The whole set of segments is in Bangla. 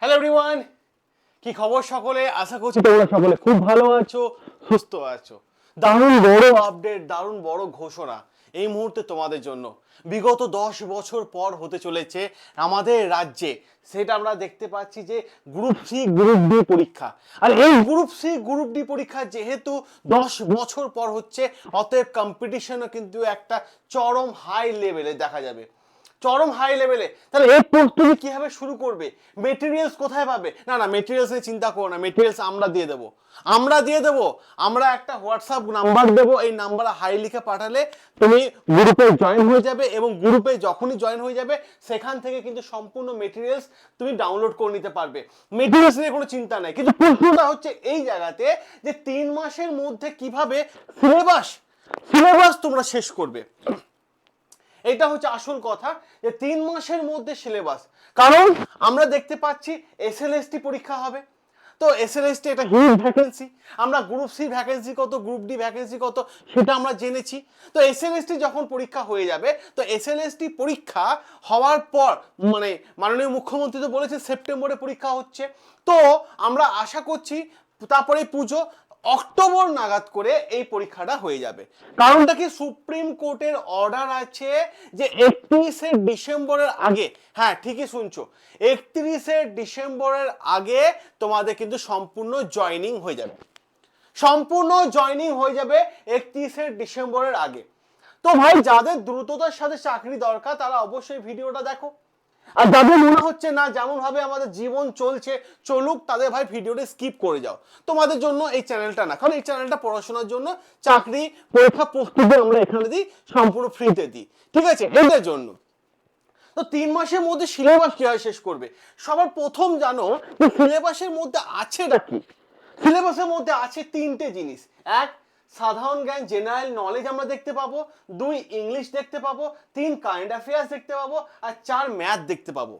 হ্যালো এভরিওয়ান কি খবর সকলে? আশা করছি তোমরা সকলে খুব ভালো আছো, সুস্থ আছো। দারুণ বড় আপডেট দারুণ বড় ঘোষণা এই মুহূর্তে তোমাদের জন্য। বিগত দশ বছর পর হতে চলেছে আমাদের রাজ্যে। সেটা আমরা দেখতে পাচ্ছি যে গ্রুপ সি গ্রুপ ডি পরীক্ষা। আর এই গ্রুপ সি গ্রুপ ডি পরীক্ষা যেহেতু দশ বছর পর হচ্ছে, অতএব কম্পিটিশনও কিন্তু একটা চরম হাই লেভেলে দেখা যাবে। চরম হাই লেভেলে তাহলে এর তুমি কীভাবে শুরু করবে? মেটেরিয়ালস কোথায় পাবে? না না মেটেরিয়ালস নিয়ে চিন্তা করো না মেটেরিয়ালস আমরা দিয়ে দেবো। আমরা দিয়ে দেবো, আমরা একটা হোয়াটসঅ্যাপ নাম্বার দেবো, এই নাম্বারে হাই লিখে পাঠালে তুমি গ্রুপে জয়েন হয়ে যাবে এবং গ্রুপে যখনই জয়েন হয়ে যাবে, সেখান থেকে কিন্তু সম্পূর্ণ মেটেরিয়ালস তুমি ডাউনলোড করে নিতে পারবে। মেটেরিয়ালস নিয়ে কোনো চিন্তা নাই। কিন্তু প্রশ্নটা হচ্ছে এই জায়গাতে যে তিন মাসের মধ্যে কীভাবে সিলেবাস সিলেবাস তোমরা শেষ করবে। এটা হচ্ছে আসল কথা যে তিন মাসের মধ্যে সিলেবাস। কারণ আমরা দেখতে পাচ্ছি এসএলএসটি পরীক্ষা হবে। তো এসএলএসটি এটা হিউজ ভ্যাকেন্সি আমরা গ্রুপ সি ভ্যাকেন্সি কত গ্রুপ ডি ভ্যাকেন্সি কত, সেটা আমরা জেনেছি। তো এসএলএসটি যখন পরীক্ষা হয়ে যাবে, তো এসএলএসটি পরীক্ষা হওয়ার পর মানে মাননীয় মুখ্যমন্ত্রী তো বলেছে সেপ্টেম্বরে পরীক্ষা হচ্ছে। তো আমরা আশা করছি তারপরে পুজো অক্টোবর নাগাদ করে এই পরীক্ষাটা হয়ে যাবে। কারণটা কি? সুপ্রিম কোর্টের অর্ডার আছে যে একত্রিশে ডিসেম্বরের আগে হ্যাঁ ঠিকই শুনছো, একত্রিশে ডিসেম্বরের আগে তোমাদের কিন্তু সম্পূর্ণ জয়নিং হয়ে যাবে। সম্পূর্ণ জয়নিং হয়ে যাবে একত্রিশে ডিসেম্বরের আগে। তো ভাই, যাদের দ্রুততার সাথে চাকরি দরকার, তারা অবশ্যই ভিডিওটা দেখো। আর যাদের মনে হচ্ছে না, যেমন ভাবে আমাদের জীবন চলছে, চলুক, তাদের ভাই ভিডিওটা স্কিপ করে যাও। তোমাদের জন্য এই চ্যানেলটা না, কারণ এই চ্যানেলটা পড়াশোনার জন্য চাকরি, পরীক্ষা, প্রস্তুতি আমরা এখানে দিই, সম্পূর্ণ ফ্রিতে দিই। ঠিক আছে? এদের জন্য। তো তিন মাসের মধ্যে সিলেবাস কীভাবে শেষ করবে? সবার প্রথম জানো সিলেবাসের মধ্যে আছেটা কি সিলেবাসের মধ্যে আছে তিনটে জিনিস। এক সাধারণ জ্ঞান জেনারেল নলেজ আমরা দেখতে পাবো দুই ইংলিশ দেখতে পাবো তিন কারেন্ট অ্যাফেয়ার্স দেখতে পাবো আর চার ম্যাথ দেখতে পাবো।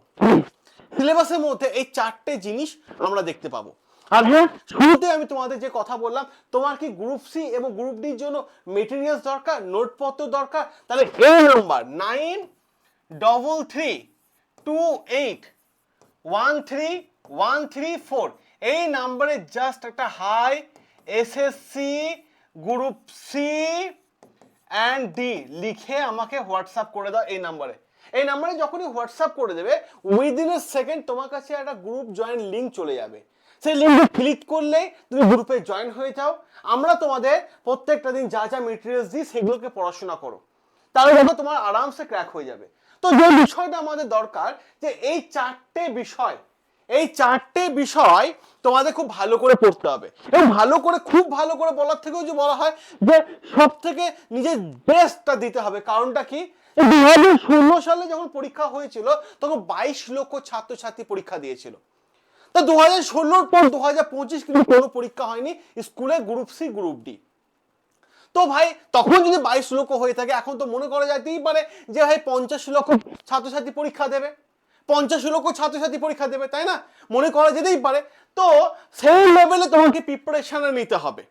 সিলেবাসের মধ্যে এই চারটে জিনিস আমরা দেখতে পাবো। আর হ্যাঁ? শুরুতে আমি তোমাদের যে কথা বললাম তোমার কি গ্রুপ সি এবং গ্রুপ ডির জন্য মেটেরিয়ালস দরকার নোটপত্র দরকার? তাহলে এই number nine double three two eight one three one three four এই নাম্বারে জাস্ট একটা hi SSC group C and D লিখে আমাকে হোয়াটসঅ্যাপ করে দাও এই নাম্বারে এই নাম্বারে যখনই হোয়াটসঅ্যাপ করে দেবে উইদিন এ সেকেন্ড তোমার কাছে একটা গ্রুপ জয়েন লিঙ্ক চলে যাবে। সেই লিঙ্কে ক্লিক করলেই তুমি গ্রুপে জয়েন হয়ে যাও। আমরা তোমাদের প্রত্যেকটা দিন যা যা মেটেরিয়ালস দিই সেগুলোকে পড়াশোনা করো। তাহলে দেখো তোমার আরামসে ক্র্যাক হয়ে যাবে। তো যে বিষয়টা আমাদের দরকার যে এই চারটে বিষয় এই চারটে বিষয় তোমাদের খুব ভালো করে পড়তে হবে। এবং ভালো করে, খুব ভালো করে বলার থেকেও যে বলা হয় যে সব থেকে নিজের বেস্টটা দিতে হবে। কারণটা কি? দু হাজার ষোলো সালে যখন পরীক্ষা হয়েছিল, তখন বাইশ লক্ষ ছাত্রছাত্রী পরীক্ষা দিয়েছিল। তা দু হাজার ষোলোর পর দু হাজার পঁচিশ কিন্তু কোনো পরীক্ষা হয়নি স্কুলে গ্রুপ সি গ্রুপ ডি তো ভাই, তখন যদি বাইশ লক্ষ হয়ে থাকে, এখন তো মনে করা যেতেই পারে যে ভাই পঞ্চাশ লক্ষ ছাত্রছাত্রী পরীক্ষা দেবে। পঞ্চাশ লক্ষ ছাত্রছাত্রী পরীক্ষা দেবে, তাই না? মনে করা যেতেই পারে। তো সেই লেভেলে তোমাকে প্রিপারেশনে নিতে হবে।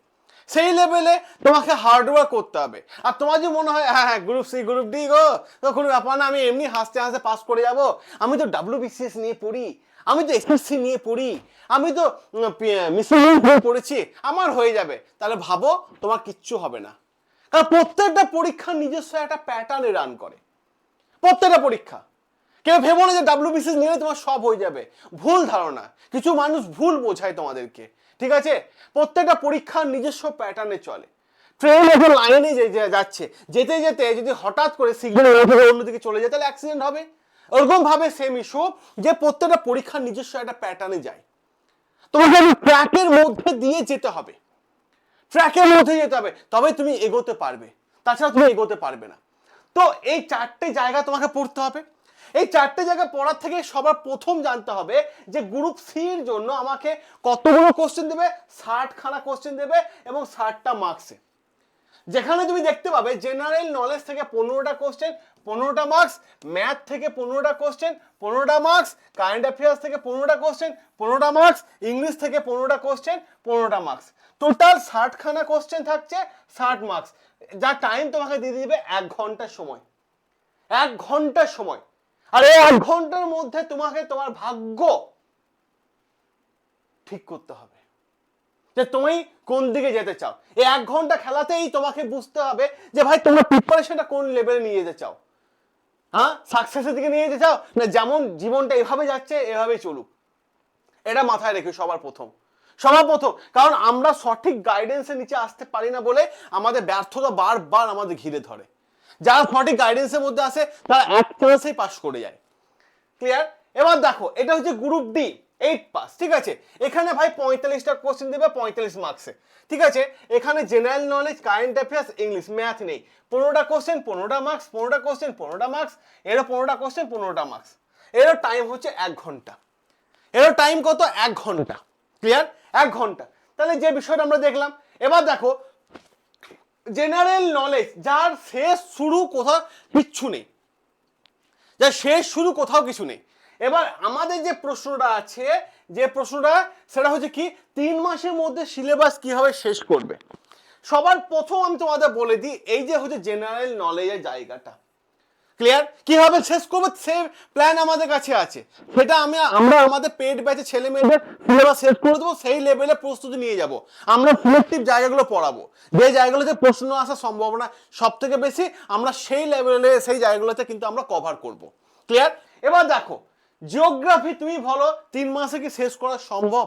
সেই লেভেলে তোমাকে হার্ডওয়ার্ক করতে হবে। আর তোমার যদি মনে হয় হ্যাঁ হ্যাঁ গ্রুপ সি গ্রুপ ডি গো তো কোনো ব্যাপার না, আমি এমনি হাসতে হাসতে পাস করে যাব। আমি তো ডাব্লিউ বিসিএস নিয়ে পড়ি, আমি তো এসএসসি নিয়ে পড়ি, আমি তো মিসলিন হয়ে পড়েছি, আমার হয়ে যাবে। তাহলে ভাবো, তোমার কিচ্ছু হবে না। কারণ প্রত্যেকটা পরীক্ষা নিজস্ব একটা প্যাটার্নে রান করে। প্রত্যেকটা পরীক্ষা। কেউ ভেবো না যে ডাব্লিউবিসিএস নিলে তোমার সব হয়ে যাবে। ভুল ধারণা। কিছু মানুষ ভুল বোঝায় তোমাদেরকে। ঠিক আছে? প্রত্যেকটা পরীক্ষার নিজস্ব প্যাটার্নে চলে। ট্রেন এখন লাইনে যাচ্ছে, যেতে যেতে যদি হঠাৎ করে সিগন্যাল অন্যদিকে চলে যায়, তাহলে অ্যাক্সিডেন্ট হবে। ওরকম ভাবে সেম ইস্যু যে প্রত্যেকটা পরীক্ষার নিজস্ব একটা প্যাটার্নে যায়। তোমাকে ট্র্যাকের মধ্যে দিয়ে যেতে হবে। ট্র্যাকের মধ্যে যেতে হবে। তবে তুমি এগোতে পারবে। তাছাড়া তুমি এগোতে পারবে না। তো এই চারটে জায়গা তোমাকে পড়তে হবে। এই চারটে জায়গা পড়ার থেকে সবার প্রথম জানতে হবে যে গ্রুপ সির জন্য আমাকে কতগুলো কোশ্চেন দেবে ষাট খানা কোশ্চেন দেবে এবং ষাটটা মার্কসে যেখানে তুমি দেখতে পাবে জেনারেল নলেজ থেকে পনেরোটা কোশ্চেন পনেরোটা মার্কস ম্যাথ থেকে পনেরোটা কোশ্চেন পনেরোটা মার্কস কারেন্ট অ্যাফেয়ার্স থেকে পনেরোটা কোশ্চেন পনেরোটা মার্কস ইংলিশ থেকে পনেরোটা কোশ্চেন পনেরোটা মার্কস টোটাল ষাটখানা কোশ্চেন থাকছে, ষাট মার্কস যা টাইম তোমাকে দিয়ে দিবে এক ঘণ্টার সময়। এক ঘণ্টার সময়। আর এই এক ঘণ্টার মধ্যে তোমাকে তোমার ভাগ্য ঠিক করতে হবে। যে তুমি কোন দিকে যেতে চাও। এই এক ঘণ্টা খেলাতেই তোমাকে বুঝতে হবে যে ভাই তোমরা প্রিপারেশনটা কোন লেভেলে নিয়ে যেতে চাও। হ্যাঁ? সাকসেসের দিকে নিয়ে যেতে চাও না যেমন জীবনটা এভাবে যাচ্ছে এভাবেই চলুক। এটা মাথায় রেখে সবার প্রথম। সবার প্রথম। কারণ আমরা সঠিক গাইডেন্সের নিচে আসতে পারি না বলে আমাদের ব্যর্থতা বারবার আমাদের ঘিরে ধরে। যারা সঠিক গাইডেন্সের মধ্যে আসে তারা এক চান্সেই পাস করে যায়। ক্লিয়ার এবার দেখো, এটা হচ্ছে গ্রুপ ডি এইট পাস ঠিক আছে? এখানে ভাই পঁয়তাল্লিশটা কোশ্চেন দেবে, পঁয়তাল্লিশ মার্কসে ঠিক আছে? এখানে general knowledge current affairs English math নেই। পনেরোটা কোশ্চেন পনেরোটা মার্কস পনেরোটা কোশ্চেন পনেরোটা মার্কস এরও পনেরোটা কোশ্চেন পনেরোটা মার্কস এরও টাইম হচ্ছে এক ঘণ্টা। এরও টাইম কত? এক ঘণ্টা। ক্লিয়ার এক ঘণ্টা। তাহলে যে বিষয়টা আমরা দেখলাম, এবার দেখো জেনারেল নলেজ যার শেষ শুরু কোথাও কিচ্ছু নেই। যার শেষ শুরু কোথাও কিছু নেই। এবার আমাদের যে প্রশ্নটা আছে, যে প্রশ্নটা, সেটা হচ্ছে কি, তিন মাসের মধ্যে সিলেবাস কীভাবে শেষ করবে? সবার প্রথম আমি তোমাদের বলে দিই, এই যে হচ্ছে জেনারেল নলেজের জায়গাটা। ক্লিয়ার কীভাবে শেষ করব সে প্ল্যান আমাদের কাছে আছে। সেটা আমি আমরা আমাদের পেট ব্যাচে ছেলে মেয়েদের সিলেবাস শেষ করে দেবো সেই লেভেলে প্রস্তুতি নিয়ে যাব। আমরা সিলেক্টিভ জায়গাগুলো পড়াবো। যে জায়গাগুলোতে প্রশ্ন আসার সম্ভাবনা সব থেকে বেশি আমরা সেই লেভেলে সেই জায়গাগুলোতে কিন্তু আমরা কভার করব। ক্লিয়ার এবার দেখো জিওগ্রাফি তুমি বলো তিন মাসে কি শেষ করা সম্ভব?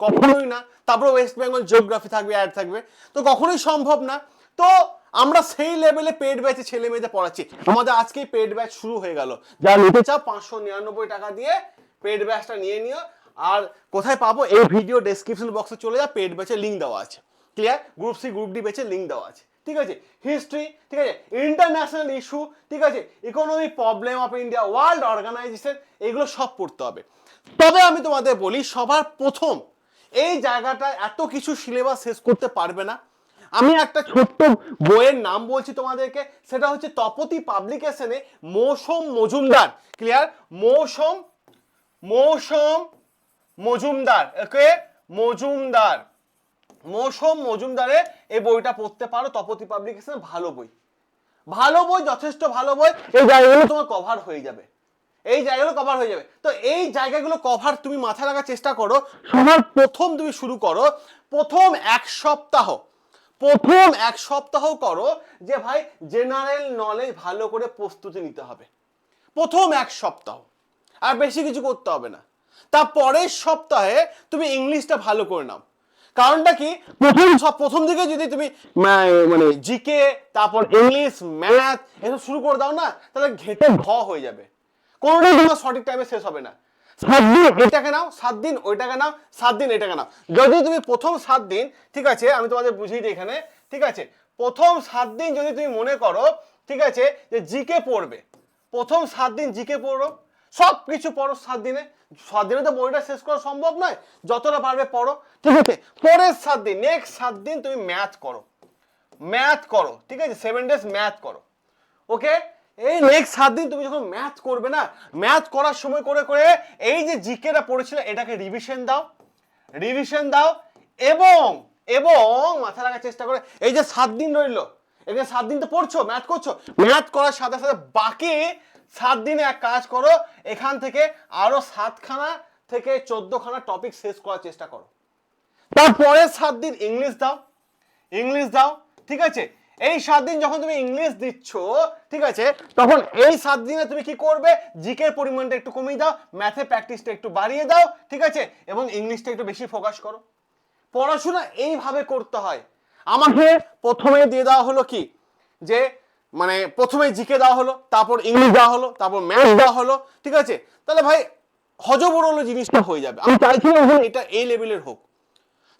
কখনোই না। তারপরে ওয়েস্ট বেঙ্গল জিওগ্রাফি থাকবে অ্যাড থাকবে। তো কখনোই সম্ভব না। তো আমরা সেই লেভেলে পেড ব্যাচে ছেলে মেয়েদের পড়াচ্ছি। আমাদের আজকেই পেড ব্যাচ শুরু হয়ে গেল। যা নিতে চাও পাঁচশো নিরানব্বই টাকা দিয়ে পেড ব্যাচটা নিয়ে নিও। আর কোথায় পাবো? এই ভিডিও ডেসক্রিপশন বক্সে চলে যা পেড ব্যাচের লিঙ্ক দেওয়া আছে। Clear group C group D ব্যাচের লিঙ্ক দেওয়া আছে। ঠিক আছে? হিস্ট্রি ঠিক আছে? ইন্টারন্যাশনাল ইস্যু ঠিক আছে? Economy problem of India world organization এগুলো সব পড়তে হবে। তবে আমি তোমাদের বলি সবার প্রথম এই জায়গাটা এত কিছু সিলেবাস শেষ করতে পারবে না। আমি একটা ছোট্ট বইয়ের নাম বলছি তোমাদেরকে, সেটা হচ্ছে তপতি পাবলিকেশনে মৌসুম মজুমদার। ক্লিয়ার মৌসুম মৌসুম মজুমদার ওকে মজুমদার। মৌসুম মজুমদারের এই বইটা পড়তে পারো, তপতি পাবলিকেশন। ভালো বই। ভালো বই, যথেষ্ট ভালো বই। এই জায়গাগুলো তোমার কভার হয়ে যাবে। এই জায়গাগুলো কভার হয়ে যাবে। তো এই জায়গাগুলো কভার তুমি মাথায় রাখার চেষ্টা করো। সবার প্রথম তুমি শুরু করো। প্রথম এক সপ্তাহ প্রথম এক সপ্তাহ করো যে ভাই জেনারেল নলেজ ভালো করে প্রস্তুতি নিতে হবে। প্রথম এক সপ্তাহ। আর বেশি কিছু করতে হবে না। তার পরের সপ্তাহে তুমি ইংলিশটা ভালো করে নাও। কারণটা কি? প্রথম সব প্রথম দিকে যদি তুমি মানে জিকে তারপর ইংলিশ ম্যাথ এসব শুরু করে দাও না, তাহলে ঘেটে ঘ হয়ে যাবে। কোনোটাই তোমার সঠিক টাইমে শেষ হবে না। এটাকে নাও, সাত দিন, ওইটাকে নাও, সাত দিন এটাকে নাও। যদি তুমি প্রথম সাত দিন, ঠিক আছে, আমি তোমাদের বুঝিয়ে দিই এখানে, ঠিক আছে, প্রথম সাত দিন যদি তুমি মনে করো, ঠিক আছে, যে জিকে পড়বে, প্রথম সাত দিন জিকে পড়ো সব কিছু পড়ো সাত দিনে। সাত দিনে তো বইটা শেষ করা সম্ভব নয়, যতটা পারবে পড়ো, ঠিক আছে, পরের সাত দিন নেক্সট সাত দিন তুমি ম্যাথ করো ম্যাথ করো, ঠিক আছে সেভেন ডেজ ম্যাথ করো ওকে এই নেক্সট সাত দিন তুমি যখন ম্যাথ করবে না ম্যাথ করার সময় করে করে এই যে জিকেটা পড়েছিল, এটাকে রিভিশন দাও রিভিশন দাও এবং এবং মাথা রাখার চেষ্টা করে। এই যে সাত দিন রইল এখানে সাত দিন তো পড়ছো ম্যাথ করছ ম্যাথ করার সাথে সাথে বাকি সাত দিনে এক কাজ করো, এখান থেকে আরও সাতখানা থেকে চোদ্দখানা টপিক শেষ করার চেষ্টা করো। তারপরে সাত দিন ইংলিশ দাও ইংলিশ দাও, ঠিক আছে? এই সাত দিন যখন তুমি ইংলিশ দিচ্ছ, ঠিক আছে, তখন এই সাত দিনে তুমি কি করবে? জিকের পরিমাণটা একটু কমিয়ে দাও ম্যাথে প্র্যাকটিসটা একটু বাড়িয়ে দাও, ঠিক আছে? এবং ইংলিশটা একটু বেশি ফোকাস করো। পড়াশোনা এইভাবে করতে হয়। আমাকে প্রথমে দিয়ে দেওয়া হলো কি? যে মানে প্রথমে জিকে দেওয়া হলো, তারপর ইংলিশ দেওয়া হলো, তারপর ম্যাথ দেওয়া হলো, ঠিক আছে? তাহলে ভাই, হজবরল জিনিসটা হয়ে যাবে। আমি চাইছি এটা এই লেভেলের হোক।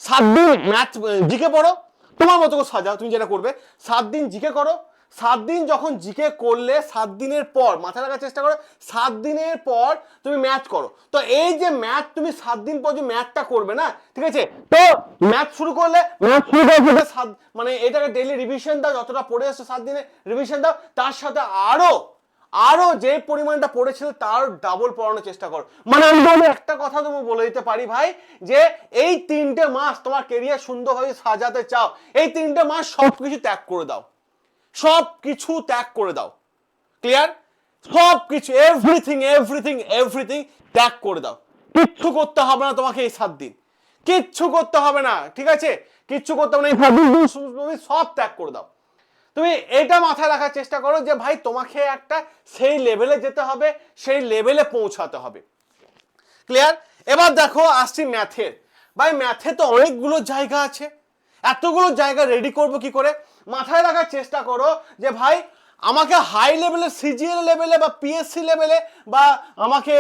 সাত দিন ম্যাথ জিকে পড়ো তোমার মতো করে সাজাও, তুমি যেটা করবে, সাত দিন জিকে করো, সাত দিন যখন জিকে করলে সাত দিনের পর মাথা রাখার চেষ্টা করো, সাত দিনের পর তুমি ম্যাথ করো। তো এই যে ম্যাথ, তুমি সাত দিন পর যে ম্যাথটা করবে না, ঠিক আছে? তো ম্যাথ শুরু করলে, ম্যাথ শুরু করে সাত মানে এটাকে ডেইলি রিভিশন দাও, যতটা পড়ে আসছো সাত দিনে রিভিশন দাও, তার সাথে আরও আরও যে পরিমাণটা পড়েছিল তার ডাবল পড়ানোর চেষ্টা করো। মানে আমি তোমাকে একটা কথা তুমি বলে দিতে পারি ভাই, যে এই তিনটে মাস তোমার কেরিয়ার সুন্দরভাবে সাজাতে চাও, এই তিনটে মাস সব কিছু ত্যাগ করে দাও। সব কিছু ত্যাগ করে দাও। ক্লিয়ার সব কিছু এভরিথিং এভরিথিং এভরিথিং ত্যাগ করে দাও। কিচ্ছু করতে হবে না তোমাকে এই সাত দিন। কিচ্ছু করতে হবে না, ঠিক আছে? কিচ্ছু করতে হবে না, এই ভাবি তুমি সব ত্যাগ করে দাও। তুমি এটা মাথায় রাখার চেষ্টা করো যে ভাই, তোমাকে একটা সেই লেভেলে যেতে হবে, সেই লেভেলে পৌঁছাতে হবে। ক্লিয়ার এবার দেখো, আসছি ম্যাথের ভাই ম্যাথে তো অনেকগুলো জায়গা আছে। এতগুলো জায়গা রেডি করব কি করে? মাথায় রাখার চেষ্টা করো যে ভাই, আমাকে হাই লেভেলে সিজিএল লেভেলে বা পিএসসি লেভেলে বা আমাকে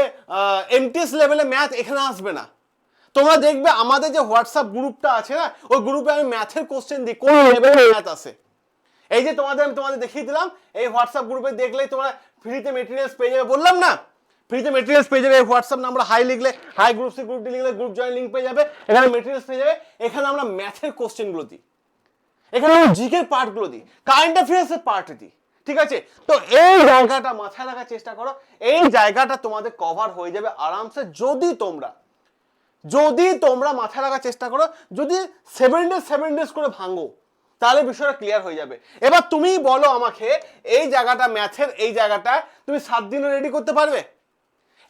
এমটিএস লেভেলে ম্যাথ এখানে আসবে না। তোমরা দেখবে আমাদের যে হোয়াটসঅ্যাপ গ্রুপটা আছে না, ওই গ্রুপে আমি ম্যাথের কোশ্চেন দিই, কোন লেভেলে ম্যাথ আছে এই যে তোমাদের আমি তোমাদের দেখিয়ে দিলাম, এই হোয়াটসঅ্যাপ গ্রুপে দেখলেই তোমরা ফ্রিতে মেটেরিয়ালস পেয়ে যাবে। বললাম না ফ্রিতে মেটেরিয়ালস পেয়ে যাবে। হোয়াটসঅ্যাপ নাম্বার হাই লিখলে হাই গ্রুপ সি গ্রুপটি লিখলে গ্রুপ জয়েন লিঙ্ক পেয়ে যাবে। এখানে মেটেরিয়ালস পেয়ে যাবে। এখানে আমরা ম্যাথের কোশ্চেনগুলো দিই। এখানে আমরা জিকের পার্টগুলো দিই। কারেন্ট অ্যাফেয়ার্সের পার্ট দিই। ঠিক আছে? তো এই জায়গাটা মাথায় রাখার চেষ্টা করো। এই জায়গাটা তোমাদের কভার হয়ে যাবে আরামসে, যদি তোমরা যদি তোমরা মাথায় রাখার চেষ্টা করো, যদি সেভেন ডেজ সেভেন ডেজ করে ভাঙো তাহলে বিষয়টা ক্লিয়ার হয়ে যাবে। এবার তুমি বলো আমাকে, এই জায়গাটা ম্যাথের এই জায়গাটা তুমি সাত দিনে রেডি করতে পারবে?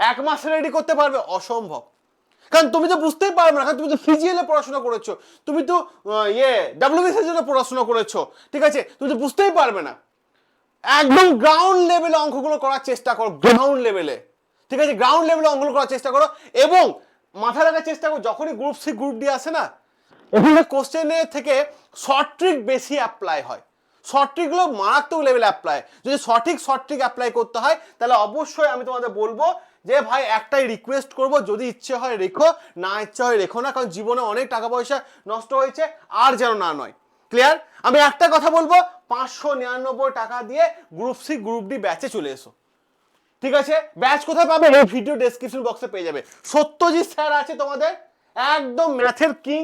এক মাসে রেডি করতে পারবে? অসম্ভব। কারণ তুমি তো বুঝতেই পারবে না, কারণ তুমি তো ফিজিএলে পড়াশোনা করেছ। তুমি তো ইয়ে ডাব্লিউবিসির জন্য পড়াশোনা করেছ, ঠিক আছে? তুমি তো বুঝতেই পারবে না। একদম গ্রাউন্ড লেভেলে অঙ্কগুলো করার চেষ্টা করো গ্রাউন্ড লেভেলে ঠিক আছে? গ্রাউন্ড লেভেলে অঙ্কগুলো করার চেষ্টা করো এবং মাথা রাখার চেষ্টা করো, যখনই গ্রুপ সি গ্রুপ ডি আসে না এখানে কোশ্চেনের থেকে শর্ট ট্রিক বেশি অ্যাপ্লাই হয়। শর্ট ট্রিকগুলো মারাত্মক লেভেলে অ্যাপ্লাই যদি সঠিক শর্ট ট্রিক অ্যাপ্লাই করতে হয়, তাহলে অবশ্যই আমি তোমাদের বলব যে, ভাই, একটাই রিকোয়েস্ট করব, যদি ইচ্ছে হয় রেখো, না ইচ্ছে হয় রেখো না, কারণ জীবনে অনেক টাকা পয়সা নষ্ট হয়েছে, আর যেন না নয়। ক্লিয়ার আমি একটা কথা বলব, পাঁচশো নিরানব্বই টাকা দিয়ে গ্রুপ সি গ্রুপ ডি ব্যাচে চলে এসো। ঠিক আছে? ব্যাচ কোথায় পাবে? এই ভিডিও ডেসক্রিপশন বক্সে পেয়ে যাবে। সত্যজিৎ স্যার আছে তোমাদের, একদম ম্যাথের কিং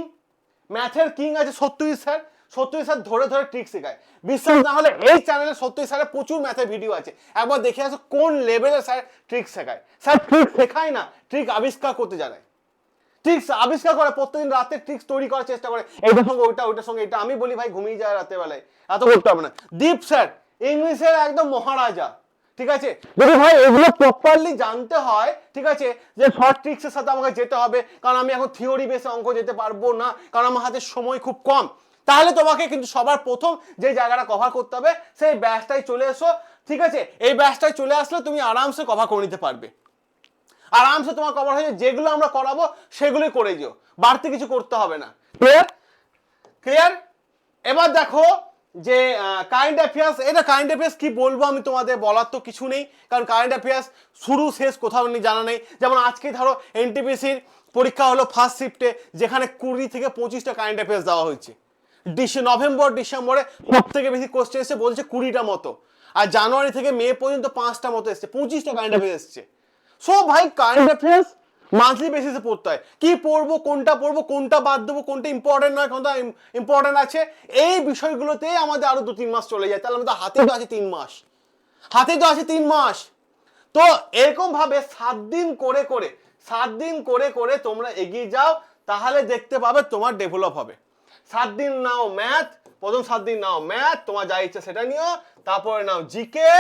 ম্যাথের কিং আছে সত্যজিৎ স্যার। সত্যজিৎ স্যার ধরে ধরে ট্রিক শেখায়। বিশ্বাস না হলে এই চ্যানেলে সত্যজিৎ স্যারের প্রচুর ম্যাথের ভিডিও আছে। একবার দেখে আসো কোন লেভেলে স্যার ট্রিক শেখায়। স্যার ট্রিক শেখায় না ট্রিক আবিষ্কার করতে জানায়। ট্রিক্স আবিষ্কার করে, প্রত্যেকদিন রাতে ট্রিক্স তৈরি করার চেষ্টা করে। এইটার সঙ্গে ওইটা, ওইটার সঙ্গে এটা। আমি বলি, ভাই, ঘুমিয়ে যায় রাতে বেলায়। এত করতে হবে না। দীপ স্যার, ইংলিশের একদম মহারাজা। ঠিক আছে? যদি ভাই, এগুলো প্রপারলি জানতে হয়, ঠিক আছে? যে শর্ট ট্রিক্সের সাথে আমাকে যেতে হবে, কারণ আমি এখন থিওরি বেসে অঙ্ক যেতে পারব না, কারণ আমার হাতে সময় খুব কম। তাহলে তোমাকে কিন্তু সবার প্রথম যে জায়গাটা কভার করতে হবে, সেই ব্যাচটাই চলে এসো, ঠিক আছে? এই ব্যাচটাই চলে আসলে তুমি আরামসে কভার করে নিতে পারবে। আরামসে তোমার কভার হয়ে। যেগুলো আমরা করাবো, সেগুলোই করে যেও। বাড়তি কিছু করতে হবে না। ক্লিয়ার ক্লিয়ার এবার দেখো যে কারেন্ট অ্যাফেয়ার্স এটা কারেন্ট অ্যাফেয়ার্স কি বলব আমি তোমাদের বলার তো কিছু নেই। কারণ কারেন্ট অ্যাফেয়ার্স শুরু, শেষ কোথাও নেই, জানা নেই। যেমন আজকে ধরো এনটিপিসির পরীক্ষা হলো ফার্স্ট শিফটে যেখানে কুড়ি থেকে পঁচিশটা কারেন্ট অ্যাফেয়ার্স দেওয়া হয়েছে। ডিসে নভেম্বর, ডিসেম্বরে সব থেকে বেশি কোশ্চেন এসেছে, বলছে কুড়িটা মতো। আর জানুয়ারি থেকে মে পর্যন্ত পাঁচটা মতো এসছে, পঁচিশটা কারেন্ট অ্যাফেয়ার্স এসছে। সো ভাই কারেন্ট অ্যাফেয়ার্স মান্থলি বেসিসে পড়তে হয়। কি পড়ব, কোনটা পড়ব, কোনটা বাদ দেবো, কোনটা ইম্পর্টেন্ট নয়, কোনটা ইম্পর্টেন্ট আছে, এই বিষয়গুলোতে আমাদের আরও দু তিন মাস চলে যায়। তাহলে আমাদের হাতে তো আছে তিন মাস। হাতে তো আছে তিন মাস। তো এরকম ভাবে সাত দিন করে করে, সাত দিন করে করে তোমরা এগিয়ে যাও, তাহলে দেখতে পাবে তোমার ডেভেলপ হবে। সাত দিন নাও ম্যাথ প্রথম সাত দিন নাও ম্যাথ তোমার যা ইচ্ছা সেটা নিও, তারপরে নাও জিকে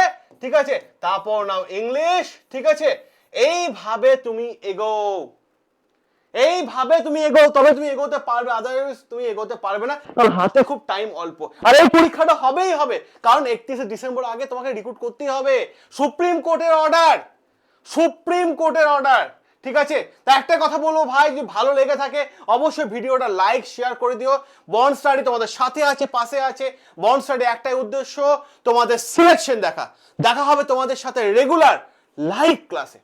ঠিক আছে? তারপর নাও ইংলিশ ঠিক আছে? এইভাবে তুমি এগো এইভাবে তুমি এগো তবে তুমি এগোতে পারবে আদারওয়াইজ তুমি এগোতে পারবে না, কারণ হাতে খুব টাইম অল্প। আর এই পরীক্ষাটা হবেই হবে, কারণ একত্রিশে ডিসেম্বর আগে তোমাকে রিক্রুট করতেই হবে। সুপ্রিম কোর্টের অর্ডার সুপ্রিম কোর্টের অর্ডার ঠিক আছে? তা একটা কথা বলব ভাই, যদি ভালো লেগে থাকে, অবশ্যই ভিডিওটা লাইক শেয়ার করে দিও। বন স্টাডি তোমাদের সাথে আছে, পাশে আছে। বন স্টাডি একটাই উদ্দেশ্য, তোমাদের সিলেকশন দেখা। দেখা হবে তোমাদের সাথে রেগুলার লাইভ ক্লাসে